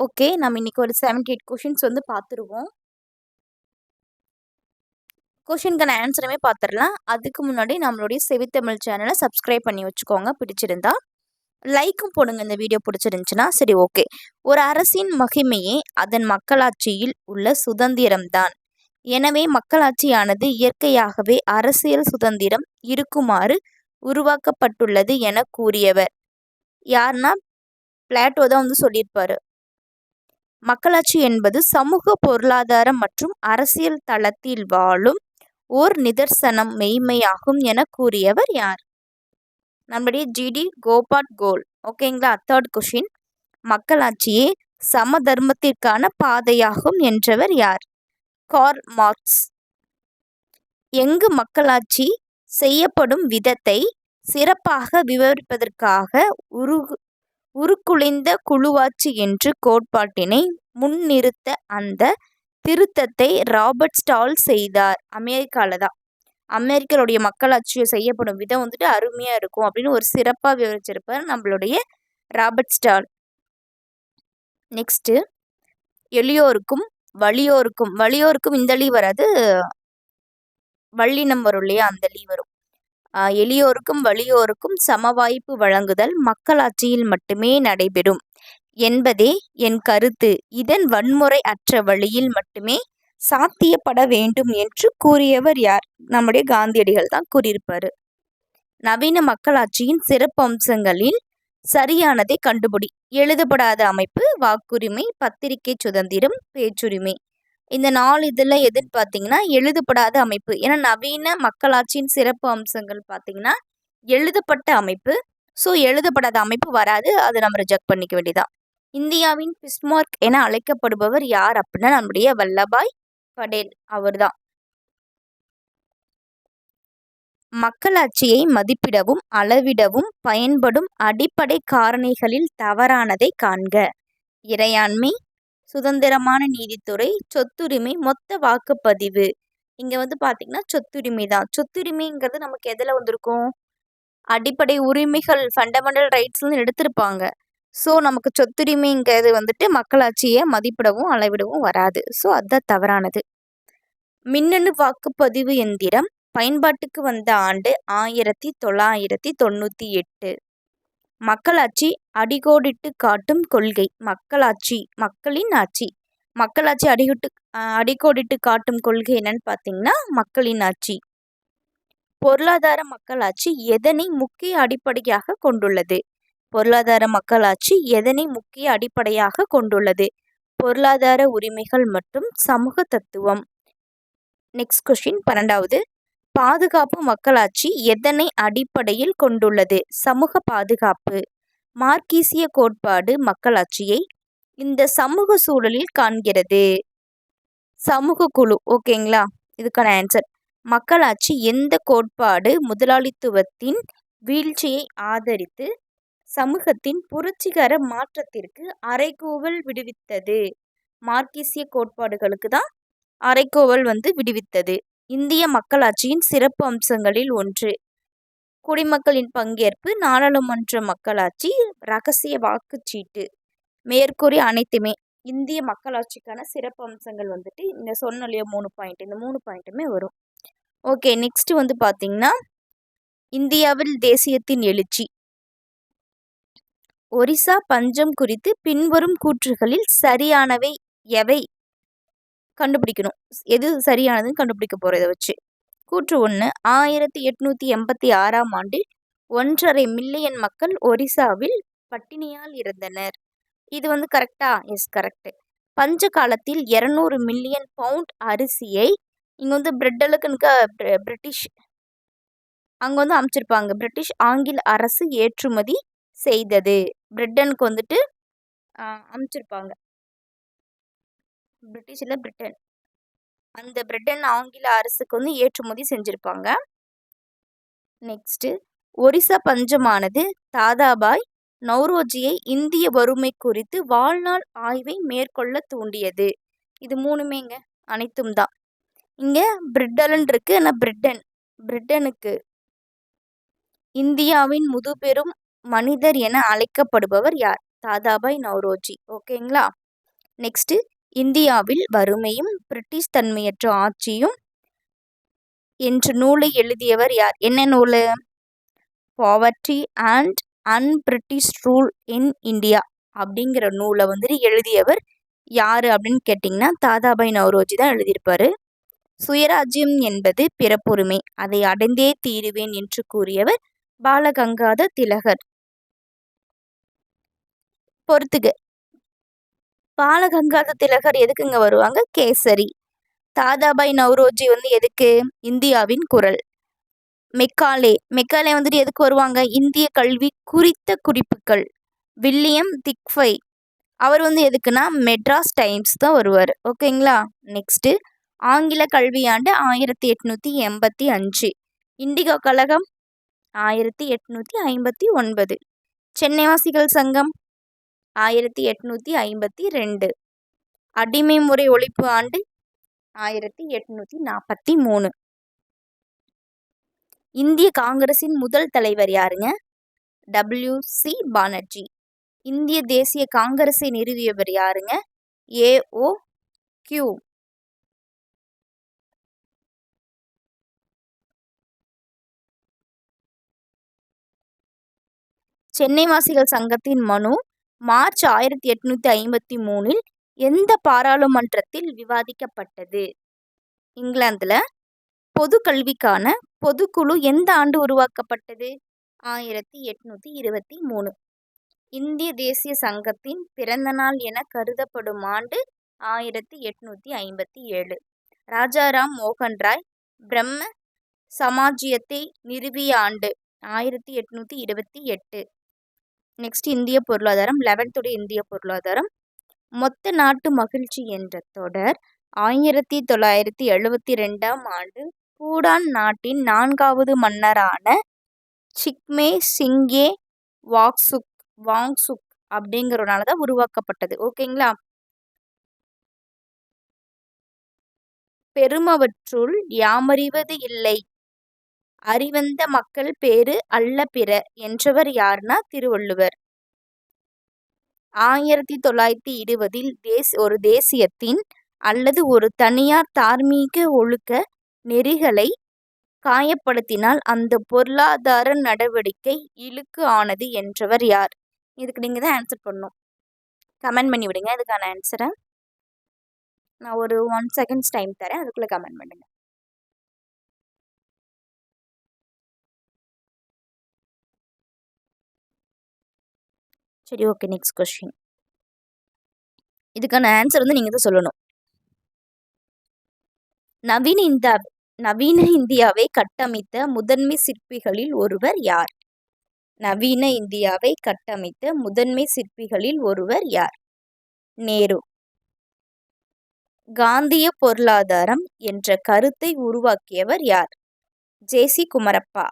Okay நம்ம இன்னைக்கு ஒரு செவன்டி எயிட் கொஷின்ஸ் வந்து பார்த்துருவோம் கொஷினுக்கான ஆன்சருமே பார்த்துடலாம் அதுக்கு முன்னாடி நம்மளுடைய செவித்தமிழ் சேனலை சப்ஸ்கிரைப் பண்ணி வச்சுக்கோங்க. பிடிச்சிருந்தா லைக்கும் போடுங்க. இந்த வீடியோ பிடிச்சிருந்துச்சுன்னா சரி ஓகே. ஒரு அரசின் மகிமையே அதன் மக்களாட்சியில் உள்ள சுதந்திரம்தான் எனவே மக்களாட்சியானது இயற்கையாகவே அரசியல் சுதந்திரம் இருக்குமாறு உருவாக்கப்பட்டுள்ளது என கூறியவர். யார்னா? பிளாட்டோ தான் வந்து சொல்லியிருப்பாரு. மக்களாட்சி என்பது சமூக பொருளாதார மற்றும் அரசியல் தளத்தில் வாழும் ஓர் நிதர்சனம் மெய்மையாகும் என கூறியவர் யார்? நம்முடைய ஜிடி கோபாட் கோல். ஓகேங்களா தேர்ட் கொஷின் மக்களாட்சியே சமதர்மத்திற்கான பாதையாகும் என்றவர் யார்? கார் மார்க்ஸ் எங்கு மக்களாட்சி செய்யப்படும் விதத்தை சிறப்பாக விவரிப்பதற்காக உரு உருக்குலைந்த குழுவாட்சி என்று கோட்பாட்டினை முன்னிறுத்த அந்த திருத்தத்தை ராபர்ட் ஸ்டால் செய்தார். அமெரிக்காவில் தான். அமெரிக்கருடைய மக்களாட்சியை செய்யப்படும் விதம் வந்துட்டு அருமையாக இருக்கும் அப்படின்னு ஒரு சிறப்பாக விவரிச்சிருப்பார் நம்மளுடைய ராபர்ட் ஸ்டால். நெக்ஸ்ட்டு எளியோருக்கும் வலியோருக்கும் வலியோருக்கும் இந்த லீ வராது வள்ளினம் வரும் இல்லையா? அந்த லீ வரும். எளியோருக்கும் வலியோருக்கும் சமவாய்ப்பு வழங்குதல் மக்களாட்சியில் மட்டுமே நடைபெறும். என்பதே என் கருத்து. இதன் வன்முறை அற்ற வழியில் மட்டுமே சாத்தியப்பட வேண்டும் என்று கூறியவர் யார்? நம்முடைய காந்தியடிகள் தான் கூறியிருப்பார். நவீன மக்களாட்சியின் சிறப்பு அம்சங்களில் சரியானதை கண்டுபிடி. எழுதப்படாத அமைப்பு வாக்குரிமை பத்திரிகை சுதந்திரம் பேச்சுரிமை. இந்த நாலு இதில் எதுன்னு பார்த்தீங்கன்னா எழுதப்படாத அமைப்பு. ஏன்னா நவீன மக்களாட்சியின் சிறப்பு அம்சங்கள் பார்த்தீங்கன்னா எழுதப்பட்ட அமைப்பு. ஸோ எழுதப்படாத அமைப்பு வராது. அதை நம்ம ரிஜெக்ட் பண்ணிக்க வேண்டியதான் இந்தியாவின் பிஸ்மார்க் என அழைக்கப்படுபவர் யார் அப்படின்னா நம்முடைய வல்லபாய் படேல் அவர்தான். மக்களாட்சியை மதிப்பிடவும் அளவிடவும் பயன்படும் அடிப்படை காரணிகளில் தவறானதை காண்க. இறையாண்மை சுதந்திரமான நீதித்துறை சொத்துரிமை மொத்த வாக்குப்பதிவு. இங்கே வந்து பார்த்திங்கன்னா சொத்துரிமை தான். சொத்துரிமைங்கிறது நமக்கு எதில் வந்திருக்கும்? அடிப்படை உரிமைகள் ஃபண்டமெண்டல் ரைட்ஸ்னு எடுத்திருப்பாங்க. ஸோ நமக்கு சொத்துரிமைங்கிறது வந்துட்டு மக்களாட்சியை மதிப்பிடவும் அளவிடவும் வராது. ஸோ அதுதான் தவறானது. மின்னணு வாக்குப்பதிவு எந்திரம் பயன்பாட்டுக்கு வந்த ஆண்டு ஆயிரத்தி தொள்ளாயிரத்தி தொண்ணூற்றி எட்டு. மக்களாட்சி அடிகோடிட்டு காட்டும் கொள்கை. மக்களாட்சி மக்களின் ஆட்சி. மக்களாட்சி அடிகொட்டு அடிக்கோடிட்டு காட்டும் கொள்கை என்னன்னு பார்த்தீங்கன்னா மக்களின் ஆட்சி. பொருளாதார மக்களாட்சி எதனை முக்கிய அடிப்படையாக கொண்டுள்ளது? பொருளாதார மக்களாட்சி எதனை முக்கிய அடிப்படையாக கொண்டுள்ளது? பொருளாதார உரிமைகள் மற்றும் சமூக தத்துவம். நெக்ஸ்ட் கொஸ்டின் பன்னெண்டாவது. பாதுகாப்பு மக்களாட்சி எதனை அடிப்படையில் கொண்டுள்ளது? சமூக பாதுகாப்பு. மார்க்கீசிய கோட்பாடு மக்களாட்சியை இந்த சமூக சூழலில் காண்கிறது. சமூக குழு ஓகேங்களா? இதுக்கான ஆன்சர் மக்களாட்சி எந்த கோட்பாடு முதலாளித்துவத்தின் வீழ்ச்சியை ஆதரித்து சமூகத்தின் புரட்சிகர மாற்றத்திற்கு அரைகோவல் விடுவித்தது? மார்க்கீசிய கோட்பாடுகளுக்கு தான் அரைக்கோவல் வந்து விடுவித்தது. இந்திய மக்களாட்சியின் சிறப்பு அம்சங்களில் ஒன்று. குடிமக்களின் பங்கேற்பு நாடாளுமன்ற மக்களாட்சி ரகசிய வாக்குச்சீட்டு. மேற்கூறிய அனைத்துமே இந்திய மக்களாட்சிக்கான சிறப்பு அம்சங்கள் வந்துட்டு இந்த சொன்ன மூணு பாயிண்ட் இந்த மூணு பாயிண்ட்டுமே வரும். ஓகே நெக்ஸ்ட் வந்து பார்த்தீங்கன்னா இந்தியாவில் தேசியத்தின் எழுச்சி. ஒரிசா பஞ்சம் குறித்து பின்வரும் கூற்றுகளில் சரியானவை எவை? கண்டுபிடிக்கணும். எது சரியானதுன்னு கண்டுபிடிக்க போகிறத வச்சு. கூற்று ஒன்று ஆயிரத்தி எட்நூற்றி எண்பத்தி ஆறாம் ஆண்டில் ஒன்றரை மில்லியன் மக்கள் ஒரிசாவில் பட்டினியால் இருந்தனர் இது வந்து கரெக்டா எஸ் கரெக்டு பஞ்ச காலத்தில் இரநூறு மில்லியன் பவுண்ட் அரிசியை இங்கே வந்து பிரெட்டலுக்குனுக்க பிரிட்டிஷ் அங்கே வந்து அமைச்சிருப்பாங்க. பிரிட்டிஷ் ஆங்கில அரசு ஏற்றுமதி செய்தது. பிரிட்டனுக்கு வந்துட்டு அமைச்சிருப்பாங்க. பிரிட்டிஷில் பிரிட்டன். அந்த பிரிட்டன் ஆங்கில அரசுக்கு வந்து ஏற்றுமதி செஞ்சுருப்பாங்க. நெக்ஸ்ட்டு ஒரிசா பஞ்சமானது தாதாபாய் நௌரோஜியை இந்திய வறுமை குறித்து வாழ்நாள் ஆய்வை மேற்கொள்ள தூண்டியது. இது மூணுமேங்க அனைத்தும் தான். இங்கே பிரிட்டலன் இருக்கு ஆனால் பிரிட்டன் பிரிட்டனுக்கு. இந்தியாவின் முதுபெரும் மனிதர் என அழைக்கப்படுபவர் யார்? தாதாபாய் நௌரோஜி. ஓகேங்களா? நெக்ஸ்ட்டு இந்தியாவில் வறுமையும் பிரிட்டிஷ் தன்மையற்ற ஆட்சியும் என்ற நூலை எழுதியவர் யார்? என்ன நூல்? Poverty and unBritish rule in India அப்படிங்கிற நூலை வந்துட்டு எழுதியவர் யார் அப்படின்னு கேட்டிங்கன்னா தாதாபாய் நவரோஜி தான் எழுதியிருப்பார். சுயராஜ்யம் என்பது பிறப்புரிமை. அதை அடைந்தே தீருவேன் என்று கூறியவர் பாலகங்காத திலகர். பொறுத்துக. பாலகங்காத திலகர் எதுக்குங்க வருவாங்க? கேசரி. தாதாபாய் நவ்ரோஜி வந்து எதுக்கு? இந்தியாவின் குரல். மெக்காலே. மெக்காலே வந்துட்டு எதுக்கு வருவாங்க? இந்திய கல்வி குறித்த குறிப்புகள். வில்லியம் திக்ஃபை. அவர் வந்து எதுக்குன்னா மெட்ராஸ் டைம்ஸ் தான் வருவார். ஓகேங்களா? நெக்ஸ்ட்டு ஆங்கில கல்வியாண்டு ஆயிரத்தி எட்நூற்றி எண்பத்தி அஞ்சு. இண்டிகோ கழகம் ஆயிரத்தி எட்நூற்றி ஐம்பத்தி ஒன்பது. சென்னைவாசிகள் சங்கம். ஆயிரத்தி எட்நூற்றி ஐம்பத்தி ரெண்டு. அடிமை முறை ஒழிப்பு ஆண்டு ஆயிரத்தி எட்நூற்றி நாற்பத்தி மூணு. இந்திய காங்கிரஸின் முதல் தலைவர் யாருங்க? W C Banerjee. இந்திய தேசிய காங்கிரஸை நிறுவியவர் யாருங்க? ஏஓ கியூ சென்னை வாசிகள் சங்கத்தின் மனு மார்ச் ஆயிரத்தி எட்நூத்தி ஐம்பத்தி மூணில் எந்த பாராளுமன்றத்தில் விவாதிக்கப்பட்டது? இங்கிலாந்துல பொது கல்விக்கான பொதுக்குழு எந்த ஆண்டு உருவாக்கப்பட்டது? ஆயிரத்தி எட்நூத்தி இருபத்தி மூணு. இந்திய தேசிய சங்கத்தின் பிறந்த நாள் என கருதப்படும் ஆண்டு ஆயிரத்தி எட்நூத்தி ஐம்பத்தி ஏழு. ராஜாராம் மோகன் ராய் பிரம்ம சமாஜியத்தை நிறுவிய ஆண்டு ஆயிரத்தி எட்நூத்தி இருபத்தி எட்டு. நெக்ஸ்ட் இந்திய பொருளாதாரம் லெவன்த்துடைய இந்திய பொருளாதாரம். மொத்த நாட்டு மகிழ்ச்சி என்ற தொடர் ஆயிரத்தி தொள்ளாயிரத்தி எழுபத்தி ரெண்டாம் ஆண்டு பூடான் நாட்டின் நான்காவது மன்னரான சிக்மே சிங்கே வாக்சுக் வாங்சுக் அப்படிங்கிறனால தான் உருவாக்கப்பட்டது. ஓகேங்களா பெருமவற்றுள் யாமறிவது இல்லை. அறிவந்த மக்கள் பேரு அல்ல பிற என்றவர் யார்னா திருவள்ளுவர். ஆயிரத்தி தொள்ளாயிரத்தி இருபதில் தேஸ் ஒரு தேசியத்தின் அல்லது ஒரு தனியார் தார்மீக ஒழுக்க நெறிகளை காயப்படுத்தினால் அந்த பொருளாதார நடவடிக்கை இழுக்கு ஆனது என்றவர் யார்? இதுக்கு நீங்கள் தான் ஆன்சர் பண்ணும் கமெண்ட் பண்ணி விடுங்க இதுக்கான ஆன்சரை நான் ஒரு ஒன் செகண்ட்ஸ் டைம் தரேன் அதுக்குள்ளே கமெண்ட் பண்ணுங்கள் சரி ஓகே நெக்ஸ்ட் கொஸ்டின் இதுக்கான ஆன்சர் வந்து நீங்கள் தான் சொல்லணும். நவீன இந்தியா நவீன இந்தியாவை கட்டமைத்த முதன்மை சிற்பிகளில் ஒருவர் யார்? நவீன இந்தியாவை கட்டமைத்த முதன்மை சிற்பிகளில் ஒருவர் யார்? நேரு. காந்திய பொருளாதாரம் என்ற கருத்தை உருவாக்கியவர் யார்? ஜேசி குமரப்பா.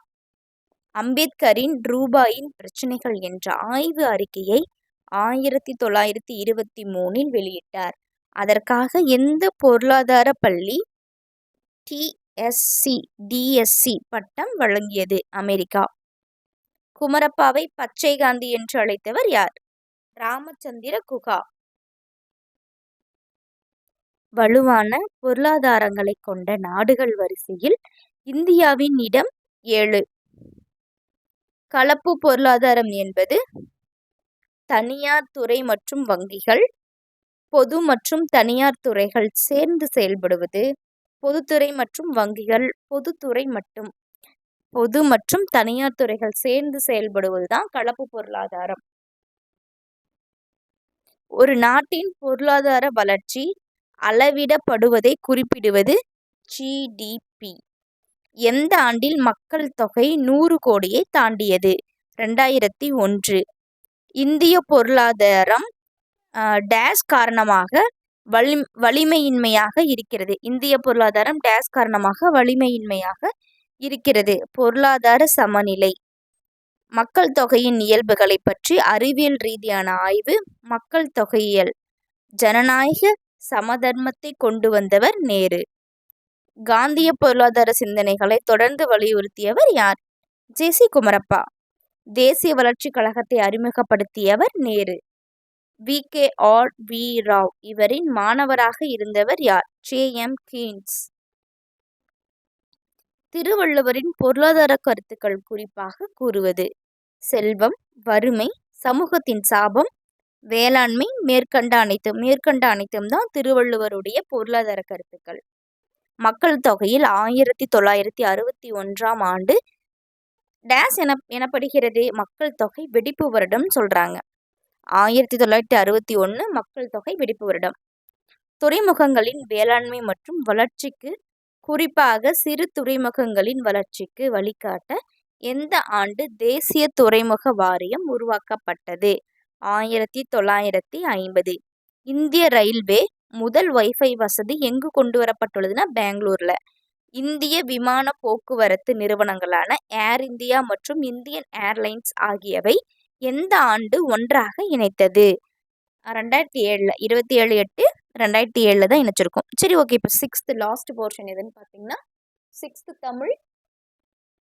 அம்பேத்கரின் ரூபாயின் பிரச்சினைகள் என்ற ஆய்வு அறிக்கையை ஆயிரத்தி தொள்ளாயிரத்தி இருபத்தி மூணில் வெளியிட்டார். அதற்காக எந்த பொருளாதார பள்ளி டிஎஸ்சி டிஎஸ்சி பட்டம் வழங்கியது? அமெரிக்கா. குமரப்பாவை பச்சை காந்தி என்று அழைத்தவர் யார்? ராமச்சந்திர குகா. வலுவான பொருளாதாரங்களை கொண்ட நாடுகள் வரிசையில் இந்தியாவின் இடம் ஏழு. கலப்பு பொருளாதாரம் என்பது தனியார் துறை மற்றும் வங்கிகள் பொது மற்றும் தனியார் துறைகள் சேர்ந்து செயல்படுவது பொதுத்துறை மற்றும் வங்கிகள் பொதுத்துறை மட்டும் பொது மற்றும் தனியார் துறைகள் சேர்ந்து செயல்படுவது தான் கலப்பு பொருளாதாரம். ஒரு நாட்டின் பொருளாதார வளர்ச்சி அளவிடப்படுவதை குறிப்பிடுவது ஜிடிபி எந்த ஆண்டில் மக்கள் தொகை நூறு கோடியை தாண்டியது? ரெண்டாயிரத்தி ஒன்று. இந்திய பொருளாதாரம் டேஸ் காரணமாக வலி வலிமையின்மையாக இருக்கிறது. இந்திய பொருளாதாரம் டேஸ் காரணமாக வலிமையின்மையாக இருக்கிறது. பொருளாதார சமநிலை. மக்கள் தொகையின் இயல்புகளை பற்றி அறிவியல் ரீதியான ஆய்வு மக்கள் தொகையியல். ஜனநாயக சமதர்மத்தை கொண்டு வந்தவர் நேரு. காந்திய பொருளாதார சிந்தனைகளை தொடர்ந்து வலியுறுத்தியவர் யார்? ஜே சி குமரப்பா தேசிய வளர்ச்சி கழகத்தை அறிமுகப்படுத்தியவர் Nehru. V. K. R. V. Rao இவரின் மாணவராக இருந்தவர் யார்? ஜே. எம். கீன்ஸ். திருவள்ளுவரின் பொருளாதார கருத்துக்கள் குறிப்பாக கூறுவது. செல்வம் வறுமை சமூகத்தின் சாபம் வேளாண்மை மேற்கண்ட அனைத்தும் மேற்கண்ட அனைத்தும் தான் திருவள்ளுவருடைய பொருளாதார கருத்துக்கள். மக்கள் தொகையில் ஆயிரத்தி தொள்ளாயிரத்தி அறுபத்தி ஒன்றாம் ஆண்டு டேஸ் என எனப்படுகிறது. மக்கள் தொகை வெடிப்பு வருடம் சொல்றாங்க. ஆயிரத்தி தொள்ளாயிரத்தி அறுபத்தி ஒன்று மக்கள் தொகை வெடிப்பு வருடம். துறைமுகங்களின் வேளாண்மை மற்றும் வளர்ச்சிக்கு குறிப்பாக சிறு துறைமுகங்களின் வளர்ச்சிக்கு வழிகாட்ட எந்த ஆண்டு தேசிய துறைமுக வாரியம் உருவாக்கப்பட்டது? ஆயிரத்தி தொள்ளாயிரத்தி ஐம்பது. இந்திய ரயில்வே முதல் வைஃபை வசதி எங்கு கொண்டு வரப்பட்டுள்ளதுன்னா பெங்களூர்ல. இந்திய விமான போக்குவரத்து நிறுவனங்களான ஏர் இந்தியா மற்றும் இந்தியன் ஏர்லைன்ஸ் ஆகியவை எந்த ஆண்டு ஒன்றாக இணைத்தது? ரெண்டாயிரத்தி ஏழில் இருபத்தி ஏழு எட்டு ரெண்டாயிரத்தி ஏழில் தான் இணைச்சிருக்கோம். சரி ஓகே இப்போ சிக்ஸ்த்து லாஸ்ட் போர்ஷன் எதுன்னு பார்த்தீங்கன்னா சிக்ஸ்த்து தமிழ்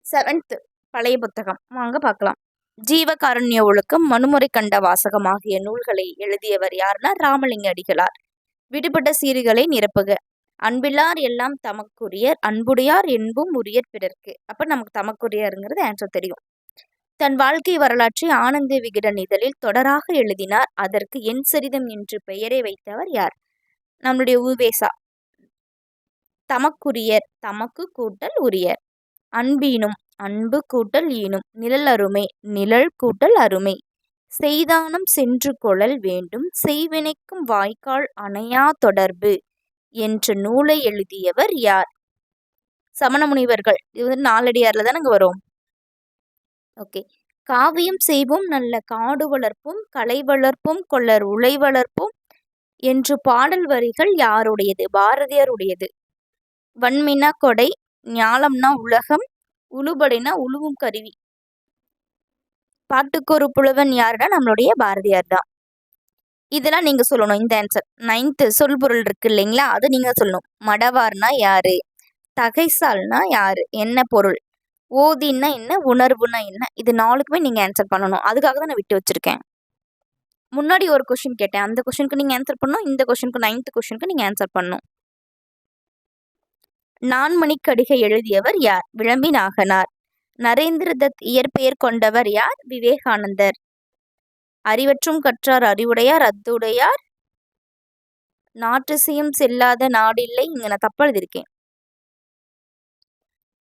செவன்த்து பழைய புத்தகம். வாங்க பார்க்கலாம். ஜீவகாருண்ய ஒழுக்கம் மனுமுறை கண்ட வாசகம் ஆகிய நூல்களை எழுதியவர் யாருன்னா ராமலிங்க அடிகளார். விடுபட்ட சீர்களை நிரப்புக. அன்பில்லார் எல்லாம் தமக்குரியர் அன்புடையார் என்பும் உரியர் பிறர்க்கு. அப்ப நமக்கு தமக்குரியருங்கிறது ஆன்சர் தெரியும். தன் வாழ்க்கை வரலாற்றை ஆனந்த விகடன் இதழில் தொடராக எழுதினார். அதற்கு என் சரிதம் என்று பெயரை வைத்தவர் யார்? நம்மளுடைய உவேசா. தமக்குரியர் தமக்கு கூட்டல் உரியர். அன்பீனும் அன்பு கூட்டல் ஈனும் நிழல் அருமை நிழல் கூட்டல் அருமை. செய்தானம் சென்று கொள்ளல் வேண்டும் செய்வினைக்கும் வாய்க்கால் அணையா தொடர்பு என்ற நூலை எழுதியவர் யார்? சமண முனிவர்கள் இது வந்து நாலடியார்ல தானங்க வரும்? ஓகே. காவியம் செய்வோம் நல்ல காடு வளர்ப்பும் கலை வளர்ப்பும் கொள்ளர் உலை வளர்ப்பும் என்று பாடல் வரிகள் யாருடையது? பாரதியாருடையது. வன்மினா கொடை ஞாலம்னா உலகம் உழுபடினா உழுவும் கருவி. பாட்டுக்கு ஒரு புலவன் யாருன்னா நம்மளுடைய பாரதியார் தான். இதெல்லாம் நீங்க சொல்லணும் இந்த ஆன்சர் நைன்த்து சொல்பொருள் இருக்கு இல்லைங்களா? அது நீங்க சொல்லணும். மடவார்னா யாரு? தகைசால்னா யாரு? என்ன பொருள்? ஓதின்னா என்ன? உணர்வுனா என்ன? இது நாளுக்குமே நீங்க ஆன்சர் பண்ணணும். அதுக்காக தான் நான் விட்டு வச்சிருக்கேன். முன்னாடி ஒரு கொஷின் கேட்டேன். அந்த கொஷனுக்கு நீங்க ஆன்சர் பண்ணணும். இந்த கொஷனுக்கு நைன்த் கொஷனுக்கு நீங்க ஆன்சர் பண்ணணும். நான்மணிக்கடிகை எழுதியவர் யார்? விளம்பி நாகனார். நரேந்திர தத் இயற்பெயர் கொண்டவர் யார்? விவேகானந்தர். அறிவற்றும் கற்றார் அறிவுடையார் அத்துடையார். நாட்டுசையும் செல்லாத நாடில்லை இங்க நான் தப்பா எழுதியிருக்கேன்.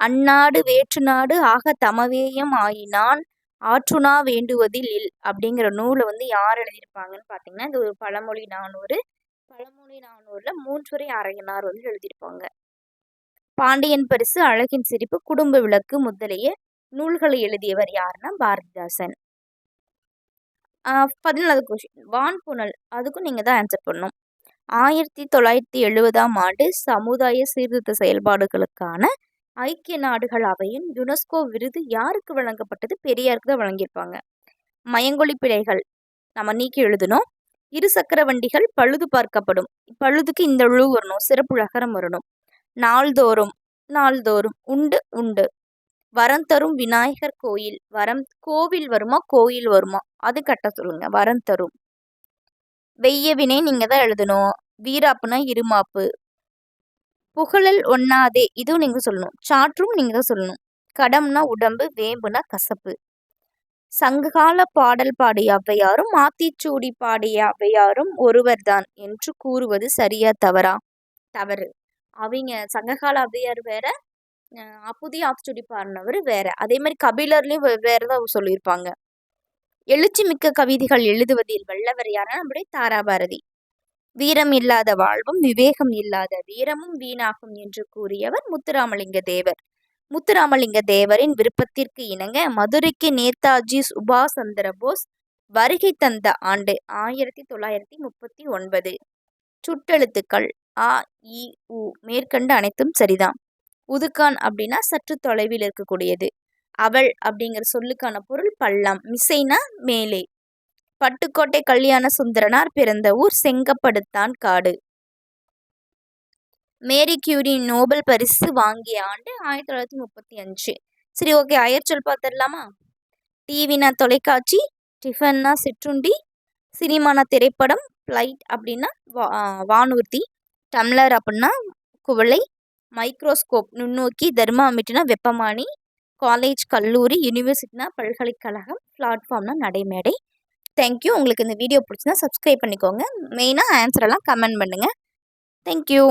அந்நாடு வேற்று நாடு ஆக தமவேயம் ஆயினான் ஆற்றுனா வேண்டுவதில் இல் அப்படிங்கிற நூலை வந்து யார் எழுதியிருப்பாங்கன்னு பார்த்தீங்கன்னா இது ஒரு பழமொழி நானூறு. பழமொழி நானூறுல மூன்றுரை அரையனார் வந்து எழுதியிருப்பாங்க. பாண்டியன் பரிசு அழகின் சிரிப்பு குடும்ப விளக்கு முதலிய நூல்களை எழுதியவர் யாருன்னா பாரதிதாசன். பதினாலாவது கொஸ்டின் வான் புனல். அதுக்கும் நீங்கள் தான் ஆன்சர் பண்ணணும். ஆயிரத்தி தொள்ளாயிரத்தி எழுபதாம் ஆண்டு சமுதாய சீர்திருத்த செயல்பாடுகளுக்கான ஐக்கிய நாடுகள் அவையின் யுனெஸ்கோ விருது யாருக்கு வழங்கப்பட்டது? பெரியாருக்கு தான் வழங்கியிருப்பாங்க. மயங்கொழி பிழைகள். நம்ம நீக்கி எழுதணும். இருசக்கர வண்டிகள் பழுது பார்க்கப்படும். பழுதுக்கு இந்த உழு வரணும். சிறப்பு அகரம் வரணும். நாள்தோறும் நாள்தோறும் உண்டு உண்டு. வரம் தரும் விநாயகர் கோயில் வரம் கோவில் வருமா கோயில் வருமா? அது கட்ட சொல்லுங்க. வரம் தரும். வெய்ய வினை நீங்க தான் எழுதணும். வீராப்புனா இருமாப்பு. புகழல் ஒன்னாதே இதுவும் நீங்க சொல்லணும். சாற்றும் நீங்க தான் சொல்லணும். கடம்னா உடம்பு வேம்புனா கசப்பு. சங்ககால பாடல் பாடிய அவ்வையாரும் மாத்திச்சூடி பாடிய அவ்வையாரும் ஒருவர்தான் என்று கூறுவது சரியா தவறா? தவறு. அவங்க சங்ககால அவ்வையார் வேற புதிய ஆத்திச்சூடி பாடினவர் வேற. அதே மாதிரி கபிலர்லேயும் வேற சொல்லியிருப்பாங்க எழுச்சி மிக்க கவிதைகள் எழுதுவதில் வல்லவர் யாரா நம்முடைய தாராபாரதி. வீரம் இல்லாத வாழ்வும் விவேகம் இல்லாத வீரமும் வீணாகும் என்று கூறியவர் முத்துராமலிங்க தேவர். முத்துராமலிங்க தேவரின் விருப்பத்திற்கு இணங்க மதுரைக்கு நேதாஜி சுபாஷ் சந்திர போஸ் வருகை தந்த ஆண்டு ஆயிரத்தி தொள்ளாயிரத்தி முப்பத்தி ஒன்பது. சுட்டெழுத்துக்கள் ஆ இ உ மேற்கண்ட அனைத்தும் சரிதான். உதுக்கான் அப்படின்னா சற்று தொலைவில் இருக்கக்கூடியது. அவள் அப்படிங்கிற சொல்லுக்கான பொருள் பள்ளம் மிசைனா மேலே. பட்டுக்கோட்டை கல்யாண சுந்தரனார் பிறந்த ஊர் செங்கப்படுத்தான் காடு. மேரி கியூரி நோபல் பரிசு வாங்கிய ஆண்டு ஆயிரத்தி தொள்ளாயிரத்தி முப்பத்தி அஞ்சு. சரி ஓகே அயற்சொல் பார்த்துடலாமா டிவினா தொலைக்காட்சி டிஃபன்னா சிற்றுண்டி சினிமானா திரைப்படம் ஃப்ளைட் அப்படின்னா வா வானூர்தி டம்ளர் அப்படின்னா குவளை மைக்ரோஸ்கோப் நுண்ணோக்கி தெர்மாமீட்டர்னா வெப்பமானி காலேஜ் கல்லூரி யூனிவர்சிட்டினா பல்கலைக்கழகம் பிளாட்ஃபார்ம்னா நடைமேடை. தேங்க்யூ உங்களுக்கு இந்த வீடியோ பிடிச்சினா சப்ஸ்கிரைப் பண்ணிக்கோங்க. மெயினாக ஆன்சரெல்லாம் கமெண்ட் பண்ணுங்கள் தேங்க்யூ